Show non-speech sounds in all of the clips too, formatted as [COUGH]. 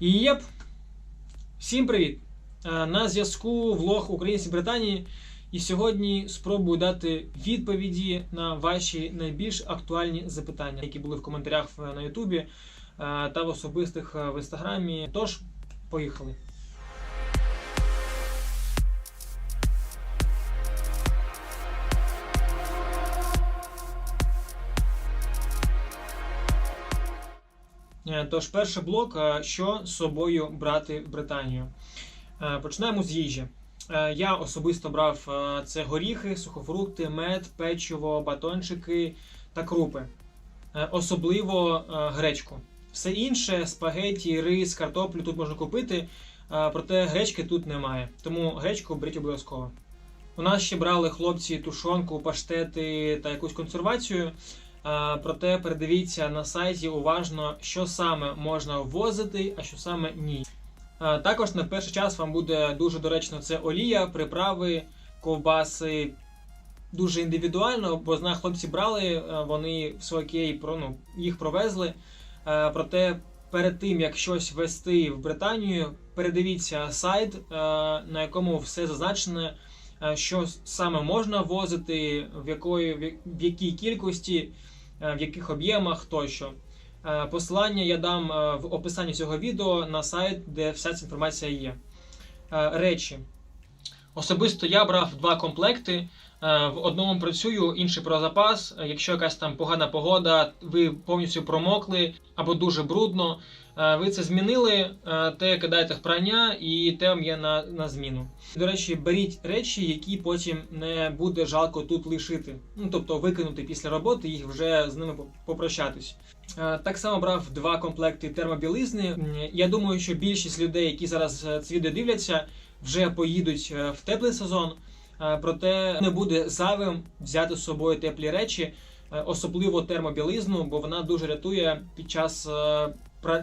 І єп, всім привіт! Е, На зв'язку влог Українці Британії. І сьогодні спробую дати відповіді на ваші найбільш актуальні запитання, які були в коментарях на Ютубі е, та в особистих е, в інстаграмі. Тож, поїхали. Тож, перший блок: е, що з собою брати в Британію. Е, Почнемо з їжі. Е, Я особисто брав е, це горіхи, сухофрукти, мед, печиво, батончики та крупи. Е, Особливо е, гречку. Все інше спагеті, рис, картоплю тут можна купити, е, проте гречки тут немає. Тому гречку беріть обов'язково. У нас ще брали хлопці тушонку, паштети та якусь консервацію. Е, Проте передивіться на сайті уважно, що саме можна ввозити, а що саме ні. Е, Також на перший час вам буде дуже доречно це олія, приправи, ковбаси. Дуже індивідуально, бо знаю, хлопці брали, е, вони в своєї про ну, їх провезли. Проте перед тим як щось вести в Британію, передивіться сайт, на якому все зазначено, е, що саме можна ввозити, в якої в якій кількості, в яких об'ємах тощо. Е, Посилання я дам е, в описанні цього відео на сайт, де вся ця інформація є. Е, Речі. Особисто я брав два комплекти. Е, В одному працюю, інший про запас. Е, Якщо якась там погана погода, ви повністю промокли або дуже брудно, е, ви це змінили, е, те кидаєте в прання і те вам є на, на зміну. До речі, беріть речі, які потім не буде жалко тут лишити. Ну тобто викинути після роботи їх вже з ними попрощатись. Е, Так само брав два комплекти термобілизни. Я думаю, що більшість людей, які зараз е, це відео дивляться, вже поїдуть е, в теплий сезон. Е, Проте не буде зайвим взяти з собою теплі речі, е, особливо термобілизну, бо вона дуже рятує під час е,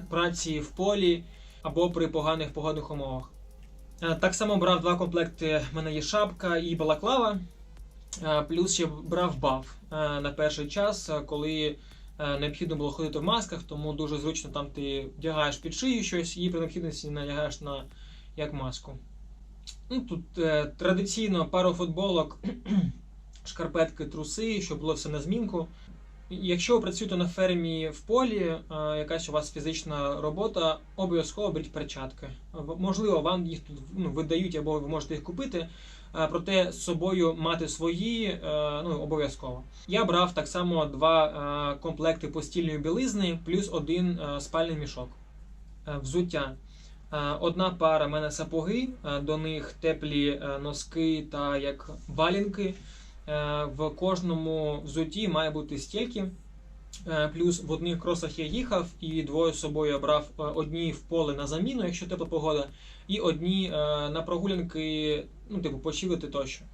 праці в полі або при поганих погодних умовах. Е, Так само брав два комплекти. В мене є шапка і балаклава. Е, Плюс ще брав баф е, на перший час, коли необхідно було ходити в масках, тому дуже зручно там ти вдягаєш під шию щось і при необхідності надягаєш на як маску. Ну, тут традиційно пару футболок, [CLEARS THROAT] шкарпетки, труси, щоб було все на змінку. Якщо ви працюєте на фермі в полі, е, якась у вас фізична робота, обов'язково беріть перчатки. Можливо, вам їх тут ну, видають або ви можете їх купити. е, Проте з собою мати свої е, ну, обов'язково. Я брав так само два комплекти постільної білизни, плюс один спальний мішок. Взуття. Одна пара в мене сапоги, до них теплі носки та як валінки. Е, В кожному взутті має бути стільки. Е, Плюс в одних кросах я їхав і двоє з собою я брав е, одні в поле на заміну, якщо тепла погода, і одні на прогулянки, ну, типу, почилити тощо.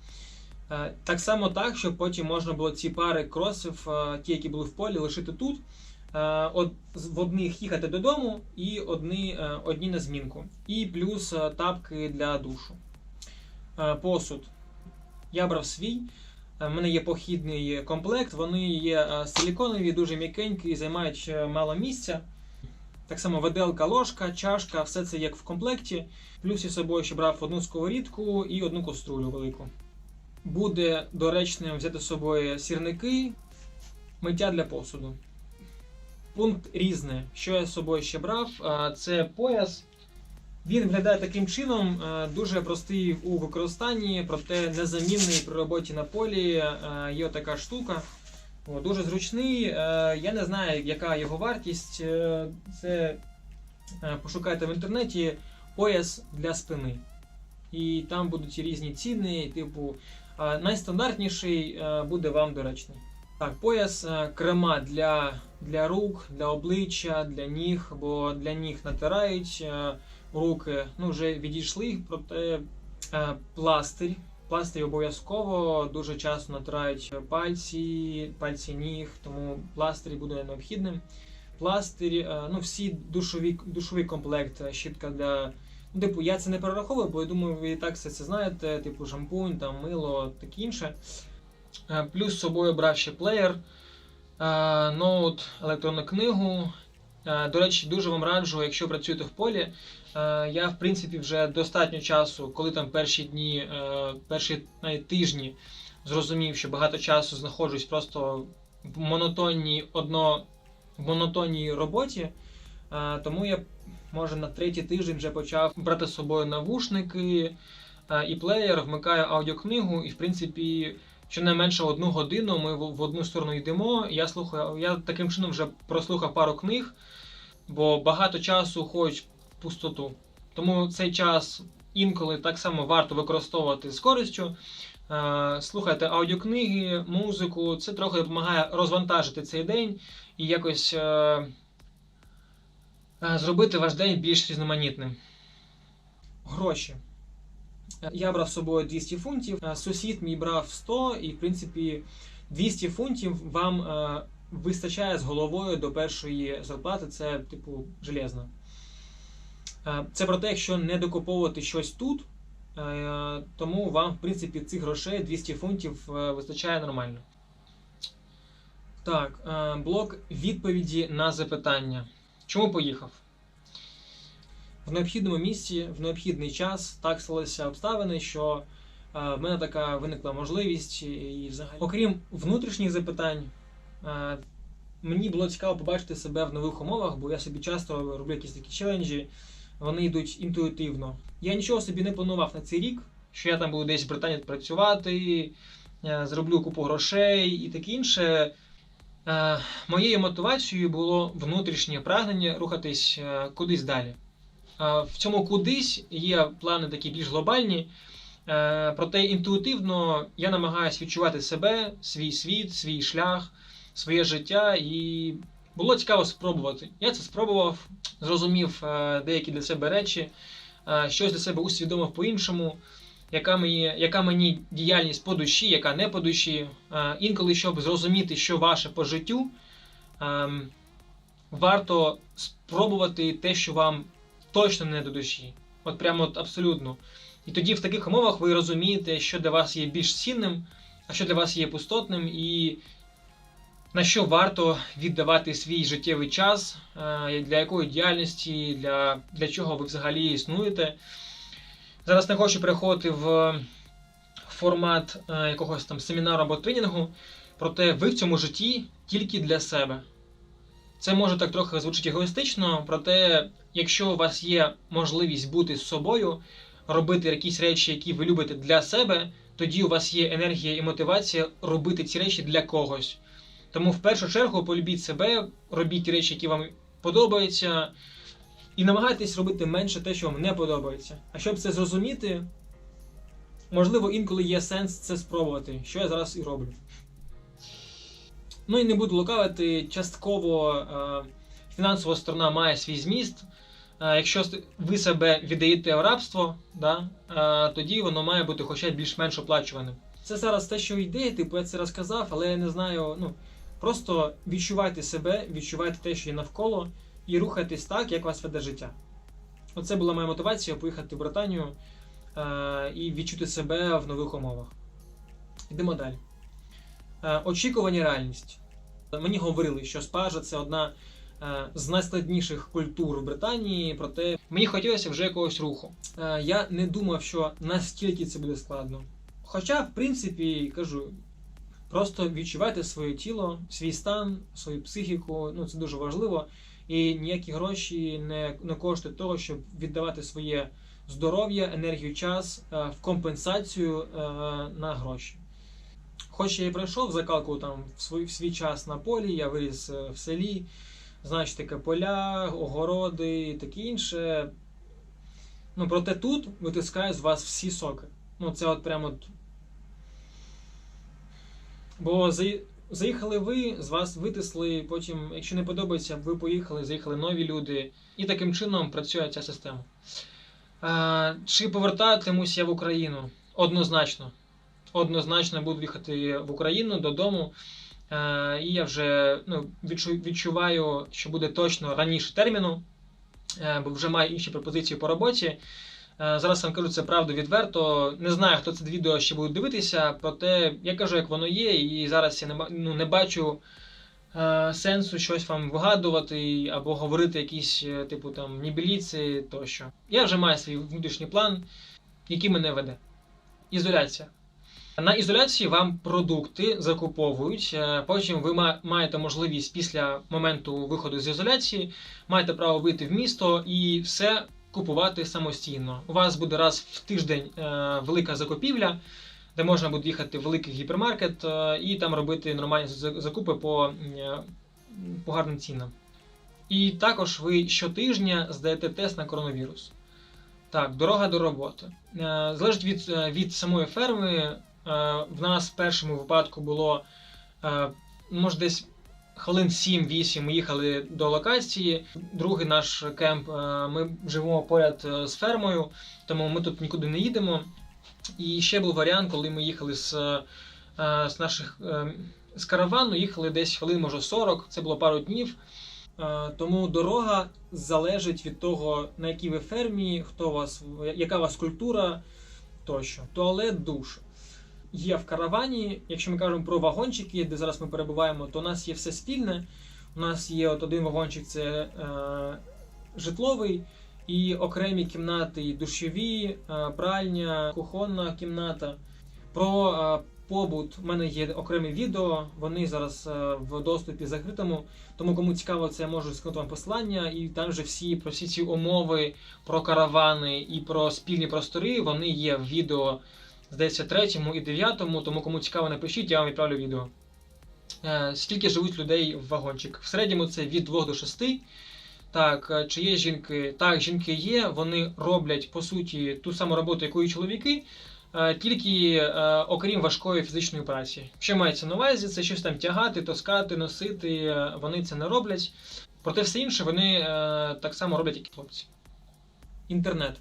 Так само так, щоб потім можна було ці пари кросів, ті, які були в полі, лишити тут. В одних їхати додому, і одні, одні на змінку. І плюс тапки для душу. Посуд. Я брав свій. Е, В мене є похідний комплект, вони є е, силіконові, дуже м'якенькі, займають е, мало місця. Так само виделка, ложка, чашка, все це як в комплекті. Плюс я з собою ще брав одну сковорідку і одну каструлю велику. Буде доречним взяти з собою сірники, миття для посуду. Пункт різне. Що я з собою ще брав? Е, Це пояс. Він виглядає таким чином, е, дуже простий у використанні, проте незамінний при роботі на полі. Е, Є така штука. Дуже зручний. Е, Я не знаю, яка його вартість. Це пошукайте в інтернеті пояс для спини. І там будуть різні ціни, типу, найстандартніший буде вам доречний. Так, пояс крема для, для рук, для обличчя, для ніг, бо для ніг натирають руки, ну вже відійшли, проте е, пластир. Пластир обов'язково дуже часто натирають пальці, пальці ніг, тому пластир буде необхідним. Пластир, е, ну всі душові, душовий комплект, е, щітка для. Ну, типу, я це не перераховую, бо я думаю, ви і так все це знаєте, типу шампунь, там, мило, таке інше. Е, Плюс з собою брав ще плеєр, ноут, електронну книгу До речі, дуже вам раджу, якщо працюєте в полі. Е, Я, в принципі, вже достатньо часу, коли там перші дні, е, перші навіть тижні зрозумів, що багато часу знаходжусь просто в монотонній одно в монотонній роботі. Е, Тому я може на третій тиждень вже почав брати з собою навушники і плеєр, вмикаю аудіокнигу, і в принципі. Щонайменше одну годину ми в одну сторону йдемо. Я слухаю, я таким чином вже прослухав пару книг, бо багато часу уходить пустоту. Тому цей час інколи так само варто використовувати з користю. Е, Слухайте аудіокниги, музику. Це трохи допомагає розвантажити цей день і якось е, е, зробити ваш день більш різноманітним. Гроші. Я брав з собою 200 фунтів, сусід мій брав 100, і в принципі 200 фунтів вам вистачає з головою до першої зарплати. Це, типу, железно. Е, Це про те, якщо не докуповувати щось тут, е, тому вам, в принципі, цих грошей 200 фунтів е, вистачає нормально. Так, блок відповіді на запитання. Чому поїхав? в необхідному місці, в необхідний час так сталися обставини, що в мене така виникла можливість, і взагалі, окрім внутрішніх запитань, мені було цікаво побачити себе в нових умовах, бо я собі часто роблю якісь такі челенджі, вони йдуть інтуїтивно. Я нічого собі не планував на цей рік, що я там буду десь в Британії працювати, е, зроблю купу грошей і таке інше. Е, Моєю мотивацією було внутрішнє прагнення рухатись е, кудись далі. В цьому кудись є плани такі більш глобальні, проте інтуїтивно я намагаюся відчувати себе, свій світ, свій шлях, своє життя, і було цікаво спробувати. Я це спробував, зрозумів е, деякі для себе речі, е, щось для себе усвідомив по-іншому, яка мені, яка мені діяльність по душі, яка не по душі. Е, Інколи, щоб зрозуміти, що ваше по життю, ем, варто спробувати те, що вам точно не до душі. От прямо от абсолютно. І тоді в таких умовах ви розумієте, що для вас є більш цінним, а що для вас є пустотним, і на що варто віддавати свій життєвий час, е, для якої діяльності, для, для чого ви взагалі існуєте. Зараз не хочу переходити в формат е, якогось там семінару або тренінгу, проте ви в цьому житті тільки для себе. Це може так трохи звучить егоїстично, проте, якщо у вас є можливість бути з собою, робити якісь речі, які ви любите для себе, тоді у вас є енергія і мотивація робити ці речі для когось. Тому в першу чергу полюбіть себе, робіть речі, які вам подобаються, і намагайтесь робити менше те, що вам не подобається. А щоб це зрозуміти, можливо, інколи є сенс це спробувати, що я зараз і роблю. Ну і не буду лукавити, частково е, фінансова сторона має свій зміст. Е, якщо ви себе віддаєте в рабство, да, е, тоді воно має бути хоча більш-менш оплачуваним. Це зараз те, що йде, типу я це розказав, але я не знаю. Ну просто відчувайте себе, відчувайте те, що є навколо, і рухайтесь так, як вас веде життя. Оце була моя мотивація поїхати в Британію е, і відчути себе в нових умовах. Йдемо далі. Е, очікування реальність. Мені говорили, що спажа це одна е, з найскладніших культур в Британії, проте мені хотілося вже якогось руху. Е, я не думав, що настільки це буде складно. Хоча, в принципі, кажу, просто відчувайте своє тіло, свій стан, свою психіку, ну це дуже важливо. І ніякі гроші не, не коштують того, щоб віддавати своє здоров'я, енергію, час е, в компенсацію е, на гроші. Хоч я і пройшов закалку там в свій, в свій час на полі, я виріс е, в селі, знаю, що таке поля, огороди і таке інше. Ну, проте тут витискає з вас всі соки. Ну, це от прямо. Бо заїхали ви, з вас витисли, потім, якщо не подобається, ви поїхали, заїхали нові люди. І таким чином працює ця система. Чи повертатимусь я в Україну? Однозначно однозначно буду їхати в Україну додому. І я вже ну, відчу- відчуваю, що буде точно раніше терміну, е, бо вже маю інші пропозиції по роботі. Е, зараз вам кажу це правду відверто. Не знаю, хто це відео ще буде дивитися, проте я кажу, як воно є, і зараз я не, ну, не бачу е, сенсу щось вам вигадувати або говорити якісь, е, типу там нібеліці тощо. Я вже маю свій внутрішній план, який мене веде. Ізоляція. На ізоляції вам продукти закуповують. е, Потім ви маєте можливість після моменту виходу з ізоляції, маєте право вийти в місто і все купувати самостійно. У вас буде раз в тиждень е, велика закупівля, де можна буде їхати в великий гіпермаркет е, і там робити нормальні закупи по, е, по гарним цінам. І також ви щотижня здаєте тест на коронавірус. Так, дорога до роботи. Залежить від, від самої ферми. В нас в першому випадку було може десь хвилин 7-8 ми їхали до локації. Другий наш кемп е, ми живемо поряд е, з фермою, тому ми тут нікуди не їдемо. І ще був варіант, коли ми їхали з, е, з наших з каравану, їхали десь хвилин, може 40, це було пару днів. Тому дорога залежить від того, на якій ви фермі, хто вас, яка у вас культура тощо. Туалет, душ. Є в каравані, якщо ми кажемо про вагончики, де зараз ми перебуваємо, то у нас є все спільне. У нас є от один вагончик це е, житловий, і окремі кімнати, і душові, е, пральня, кухонна кімната. Про е, побут в мене є окремі відео, вони зараз е, в доступі закритому. Тому кому цікаво, це я можу скинути вам посилання, і там же всі про всі ці умови, про каравани і про спільні простори, вони є в відео, здається, третьому і дев'ятому. Тому кому цікаво, напишіть, я вам відправлю відео. Е, Скільки живуть людей в вагончик? В середньому це від 2 до 6. Так, е, чи є жінки? Так, жінки є, вони роблять по суті ту саму роботу, яку і чоловіки. е, Тільки окрім важкої фізичної праці. Що мається на увазі, це щось там тягати, таскати, носити. Вони це не роблять. Проте все інше вони так само роблять, як і хлопці. Інтернет.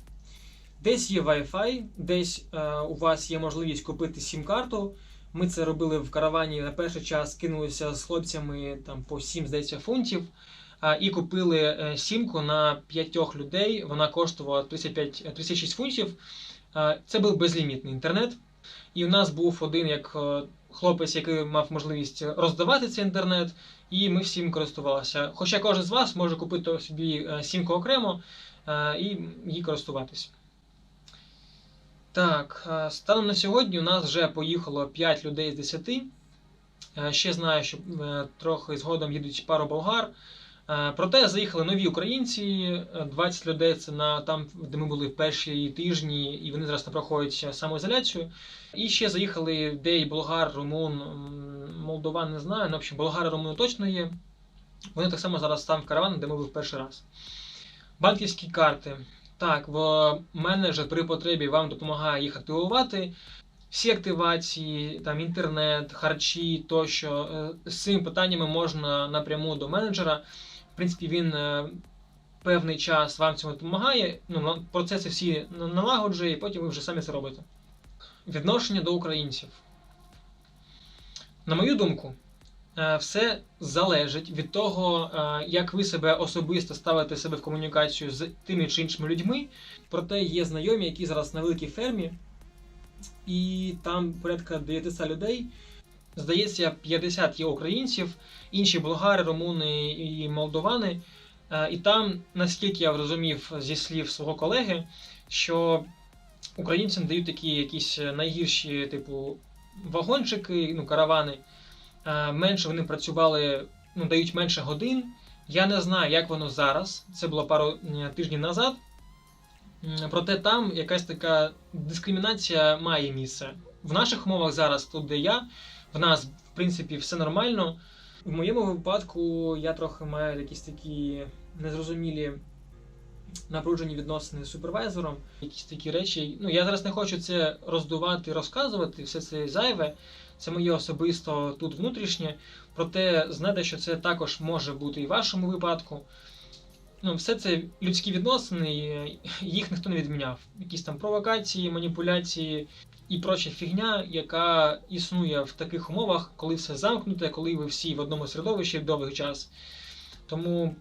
Десь є Wi-Fi, десь е, у вас є можливість купити сім-карту. Ми це робили в каравані на перший час, кинулися з хлопцями там по 7, здається, фунтів. а, І купили е, сімку на п'ятьох людей. Вона коштувала 35, 36 фунтів. Е, Це був безлімітний інтернет. І у нас був один як е, хлопець, який мав можливість роздавати цей інтернет, і ми всім користувалися. Хоча кожен з вас може купити собі е, сімку окремо е, і їй користуватись. Так, е, станом на сьогодні у нас вже поїхало 5 людей з 10. Е, Ще знаю, що е, трохи згодом їдуть пару болгар. Проте заїхали нові українці, е, 20 людей це на там, де ми були в перші тижні, і вони зараз не проходять самоізоляцію. І ще заїхали де і болгар, румун, молдован, не знаю. Ну, в общем, болгари, румуни точно є. Вони так само зараз там в каравані, де ми були в перший раз. Банківські карти. Так, в менеджер при потребі вам допомагає їх активувати. Всі активації, там інтернет, харчі тощо. е, З цими питаннями можна напряму до менеджера. В принципі, він е, певний час вам цьому допомагає. Ну, процеси всі налагоджує, і потім ви вже самі це робите. Відношення до українців. На мою думку, все залежить від того, е, як ви себе особисто ставите себе в комунікацію з тими чи іншими людьми. Проте є знайомі, які зараз на великій фермі, і там порядка 900 людей. Здається, 50 є українців, інші болгари, румуни і молдовани. Е, І там, наскільки я зрозумів зі слів свого колеги, що українцям дають такі якісь найгірші, типу, вагончики, ну, каравани. Е, Менше вони працювали, ну, дають менше годин. Я не знаю, як воно зараз. Це було пару е, тижнів назад. Проте там якась така дискримінація має місце. В наших умовах зараз, тут де я, в нас, в принципі, все нормально. В моєму випадку я трохи маю якісь такі незрозумілі напружені відносини з супервайзером, якісь такі речі. Ну, я зараз не хочу це роздувати, розказувати, все це зайве. Це моє особисто тут внутрішнє. Проте знайте, що це також може бути і в вашому випадку. Ну, все це людські відносини, їх ніхто не відміняв. Якісь там провокації, маніпуляції і проча фігня, яка існує в таких умовах, коли все замкнуте, коли ви всі в одному середовищі довгий час. Тому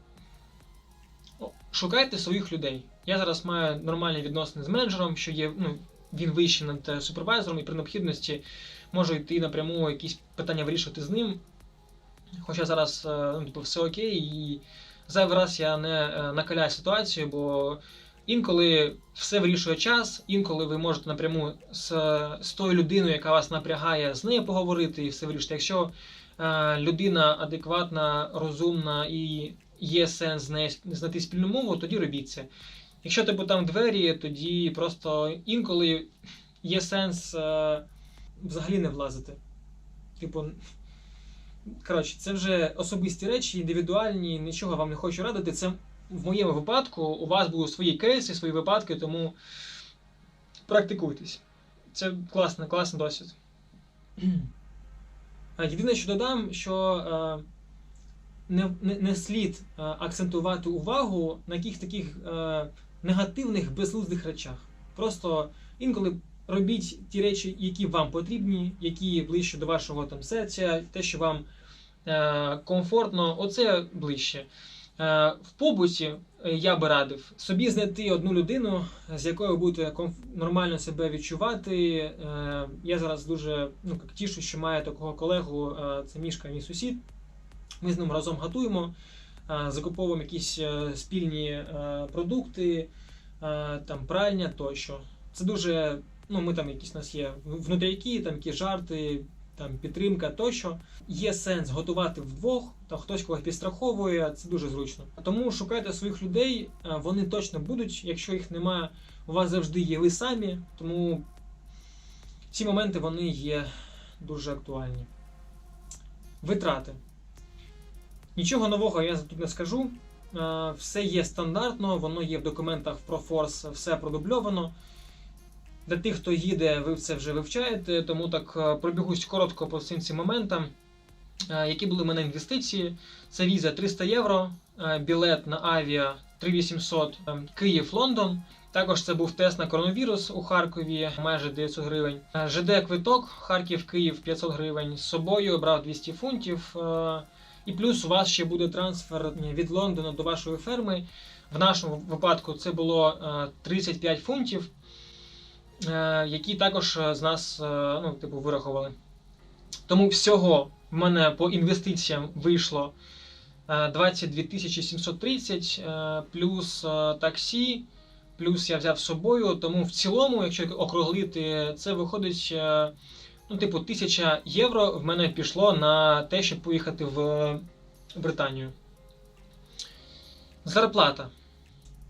шукайте своїх людей. Я зараз маю нормальні відносини з менеджером, що є, ну, він вищий над е, супервайзером, і при необхідності можу йти напряму якісь питання вирішувати з ним. Хоча зараз е, ну, типу, все окей, і зайвий раз я не е, накаляю ситуацію, бо інколи все вирішує час, інколи ви можете напряму з, з тою людиною, яка вас напрягає, з нею поговорити і все вирішити. Якщо людина адекватна, розумна і є сенс знайти спільну мову, тоді робіть це. Якщо типу там двері, тоді просто інколи є сенс е, взагалі не влазити. Типу, коротше, це вже особисті речі, індивідуальні, нічого вам не хочу радити. Це в моєму випадку у вас були свої кейси, свої випадки, тому практикуйтесь. Це класний, класний досвід. [CLEARS THROAT] Єдине, що додам, що е, не, не, не слід е, акцентувати увагу на яких таких е, негативних, безглуздих речах. Просто інколи робіть ті речі, які вам потрібні, які ближче до вашого там серця, те, що вам е, комфортно, оце ближче. Е, в побуті е, я би радив собі знайти одну людину, з якою ви будете нормально себе відчувати. Е, я зараз дуже ну, тішу, що маю такого колегу, е, це Мішка, мій сусід. Ми з ним разом готуємо, е, закуповуємо якісь е, спільні е, продукти, там пральня тощо. Це дуже. Ну, ми там якісь у нас є внутряки, там якісь жарти, там підтримка тощо. Є сенс готувати вдвох, там хтось когось підстраховує, це дуже зручно. Тому шукайте своїх людей, вони точно будуть. Якщо їх немає, у вас завжди є ви самі. Тому ці моменти вони є дуже актуальні. Витрати. Нічого нового я тут не скажу. Е, Все є стандартно, воно є в документах в ProForce, все продубльовано. Для тих, хто їде, ви це вже вивчаєте, тому так е, пробігусь коротко по всім цим моментам. Е, Які були в мене інвестиції? Це віза 300 євро, білет на авіа 3800 е, Київ-Лондон. Також це був тест на коронавірус у Харкові, майже 900 гривень. ЖД-квиток Харків-Київ 500 гривень. З собою брав 200 фунтів. Е, І плюс у вас ще буде трансфер від Лондона до вашої ферми. В нашому випадку це було е, 35 фунтів, е, які також е, з нас е, ну, типу, вирахували. Тому всього в мене по інвестиціям вийшло е, 22 730, е, плюс е, таксі, плюс я взяв з собою. Тому в цілому, якщо округлити, це виходить. Е, Ну, типу, 1000 євро в мене пішло на те, щоб поїхати в Британію. Зарплата.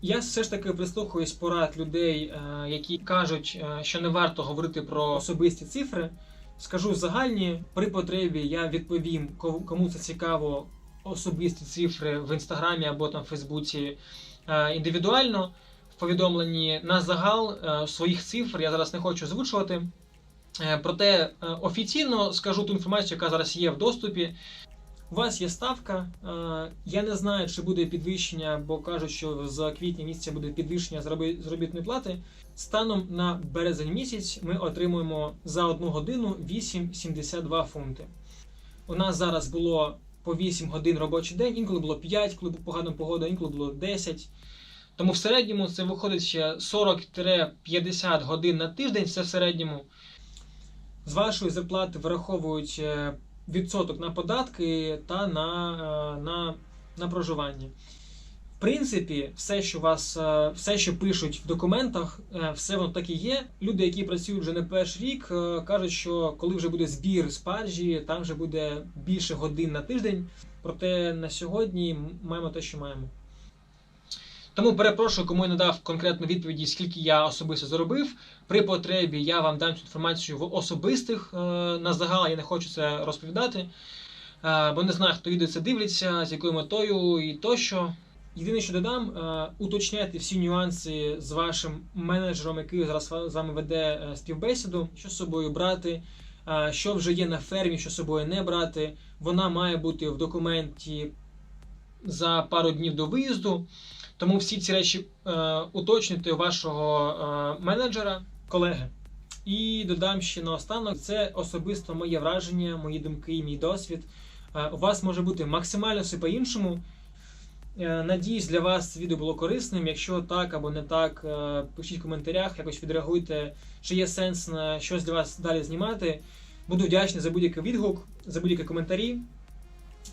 Я все ж таки прислухаюсь порад людей, е, які кажуть, е, що не варто говорити про особисті цифри. Скажу загальні, при потребі я відповім, кому це цікаво, особисті цифри в інстаграмі або там в Фейсбуці е, індивідуально в повідомленні на загал е, своїх цифр я зараз не хочу озвучувати. Е, Проте е, офіційно скажу ту інформацію, яка зараз є в доступі. У вас є ставка. е, Я не знаю, чи буде підвищення, бо кажуть, що з квітня місяця буде підвищення заробітної плати. Станом на березень місяць ми отримуємо за одну годину 8,72 фунти. У нас зараз було по 8 годин робочий день, інколи було 5, коли погана погода, інколи було 10. Тому в середньому це виходить ще 40-50 годин на тиждень, це в середньому. З вашої зарплати вираховують е, відсоток на податки та на, е, на, на проживання. В принципі, все, що вас, е, все, що пишуть в документах, все воно так і є. Люди, які працюють вже не перший рік, кажуть, що коли вже буде збір спаржі, там вже буде більше годин на тиждень. Проте на сьогодні маємо те, що маємо. Тому перепрошую, кому я не дав конкретну відповіді, скільки я особисто заробив. При потребі я вам дам цю інформацію в особистих е, на загал, я не хочу це розповідати. Е, бо не знаю, хто відео це дивиться, з якою метою і тощо. Єдине, що додам, е, уточняйте всі нюанси з вашим менеджером, який зараз з вами веде співбесіду, що з собою брати, що вже є на фермі, що з собою не брати. Вона має бути в документі за пару днів до виїзду. Тому всі ці речі е, уточнюйте у вашого е, менеджера, колеги. І додам ще наостанок: це особисто моє враження, мої думки, мій досвід. Е, у вас може бути максимально все по-іншому. Е, Надіюсь, для вас це відео було корисним. Якщо так або не так, е, пишіть в коментарях, якось відреагуйте, чи є сенс на щось для вас далі знімати. Буду вдячний за будь-який відгук, за будь-які коментарі.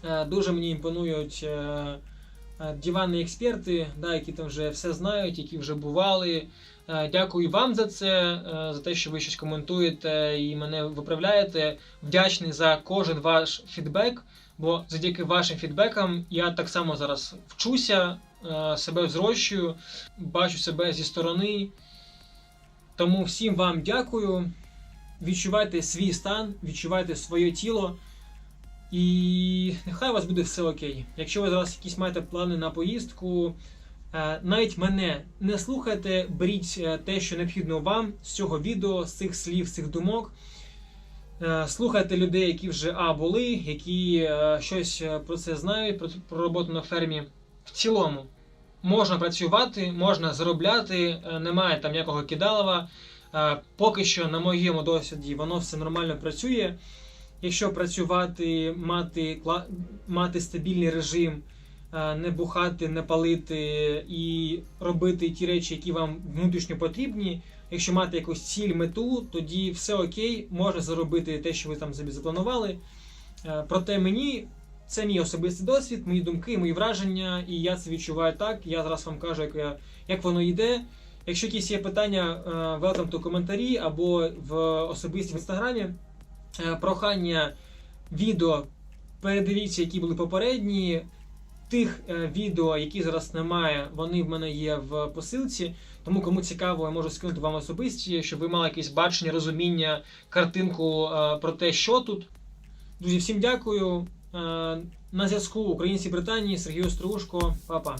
Е, Дуже мені імпонують е, диванні експерти, да, які там вже все знають, які вже бували. Е, Дякую вам за це, е, за те, що ви щось коментуєте і мене виправляєте. Вдячний за кожен ваш фідбек, бо завдяки вашим фідбекам я так само зараз вчуся, е, себе взрощую, бачу себе зі сторони. Тому всім вам дякую. Відчувайте свій стан, відчувайте своє тіло. І нехай у вас буде все окей. Якщо ви зараз якісь маєте плани на поїздку, е, навіть мене не слухайте, беріть е, те, що необхідно вам з цього відео, з цих слів, з цих думок. Е, Слухайте людей, які вже а були, які щось про це знають, про, про роботу на фермі. В цілому можна працювати, можна заробляти, немає там ніякого кидалова. Поки що, на моєму досвіді, воно все нормально працює. Якщо працювати, мати, мати стабільний режим, е, не бухати, не палити і робити ті речі, які вам внутрішньо потрібні. Якщо мати якусь ціль, мету, тоді все окей, можна заробити те, що ви там собі запланували. Е, Проте мені це мій особистий досвід, мої думки, мої враження, і я це відчуваю так. Я зараз вам кажу, як, я- як воно йде. Якщо якісь є питання, е, welcome to коментарі або в особисті в інстаграмі. Е, Прохання відео передивіться, які були попередні. Тих е, відео, які зараз немає, вони в мене є в посилці. Тому кому цікаво, я можу скинути вам особисті, щоб ви мали якесь бачення, розуміння, картинку е, про те, що тут. Друзі, всім дякую. На зв'язку Українці Британії, Сергій Острушко, Па-па.